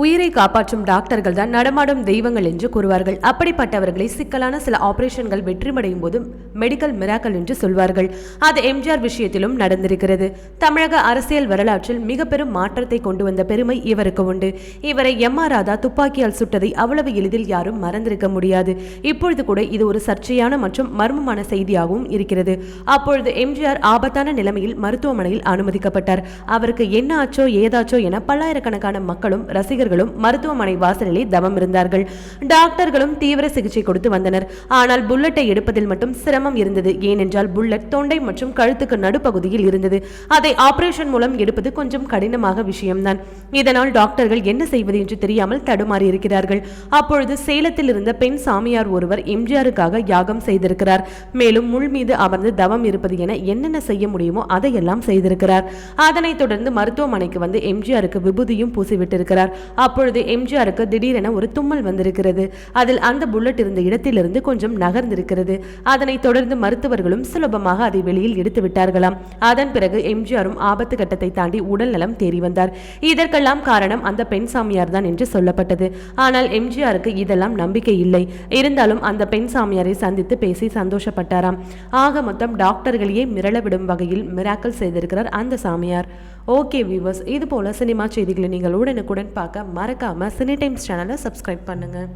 உயிரை காப்பாற்றும் டாக்டர்கள் தான் நடமாடும் தெய்வங்கள் என்று கூறுவார்கள். அப்படிப்பட்டவர்களை சிக்கலான சில ஆபரேஷன்கள் வெற்றிமடையும் போது மெடிக்கல் மிராக்கல் என்று சொல்வார்கள். அது எம்ஜிஆர் விஷயத்திலும் நடந்திருக்கிறது. தமிழக அரசியல் வரலாற்றில் மிக பெரும் மாற்றத்தை கொண்டு வந்த பெருமை இவருக்கு உண்டு. இவரை எம் ஆர் ராதா துப்பாக்கியால் சுட்டதை அவ்வளவு எளிதில் யாரும் மறந்திருக்க முடியாது. இப்பொழுது கூட இது ஒரு சர்ச்சையான மற்றும் மர்மமான செய்தியாகவும் இருக்கிறது. அப்பொழுது எம்ஜிஆர் ஆபத்தான நிலைமையில் மருத்துவமனையில் அனுமதிக்கப்பட்டார். அவருக்கு என்ன ஆச்சோ ஏதாச்சோ என பல்லாயிரக்கணக்கான மக்களும் இளைஞர்களும் மருத்துவமனை வாசலிலே தவம் இருந்தார்கள். டாக்டர்களும் தீவிர சிகிச்சை கொடுத்து வந்தனர். ஆனால் புல்லட்டை எடுப்பதில் மட்டும் சிரமம் இருந்தது. ஏனென்றால் புல்லட் தொண்டை மற்றும் கழுத்துக்கு நடுப்பகுதியில் இருந்தது. அதை ஆபரேஷன் மூலம் எடுப்பது கொஞ்சம் கடினமாக விஷயம்தான். இதனால் டாக்டர்கள் என்ன செய்வது என்று தெரியாமல் தடுமாறி இருக்கிறார்கள். அப்பொழுது சேலத்தில் இருந்த பெண் சாமியார் ஒருவர் எம்ஜிஆருக்காக யாகம் செய்திருக்கிறார். மேலும் முள் மீது அமர்ந்து தவம் இருப்பது என என்னென்ன செய்ய முடியுமோ அதையெல்லாம் செய்திருக்கிறார். அதனைத் தொடர்ந்து மருத்துவமனைக்கு வந்து எம்ஜிஆருக்கு விபூதியும் பூசிவிட்டிருக்கிறார். அப்பொழுது எம்ஜிஆருக்கு திடீரென ஒரு தும்மல் வந்திருக்கிறது. அதில் அந்த புல்லட் இருந்த இடத்திலிருந்து கொஞ்சம் நகர்ந்திருக்கிறது. அதனைத் தொடர்ந்து மருத்துவர்களும் சுலபமாக அதை வெளியில் எடுத்து விட்டார்களாம். அதன் பிறகு எம்ஜிஆரும் ஆபத்து கட்டத்தை தாண்டி உடல் நலம் தேறி வந்தார். இதற்கெல்லாம் காரணம் அந்த பெண் சாமியார் தான் என்று சொல்லப்பட்டது. ஆனால் எம்ஜிஆருக்கு இதெல்லாம் நம்பிக்கை இல்லை. இருந்தாலும் அந்த பெண் சாமியாரை சந்தித்து பேசி சந்தோஷப்பட்டாராம். ஆக மொத்தம் டாக்டர்களையே மிரள விடும் வகையில் மிராக்கல் செய்திருக்கிறார் அந்த சாமியார். ஓகே வியூவர்ஸ் இது போல சினிமா செய்திகளை நீங்கள் உடனுக்குடன் பார்க்க மறக்காமல் சினி டைம்ஸ் சேனலை சப்ஸ்கிரைப் பண்ணுங்கள்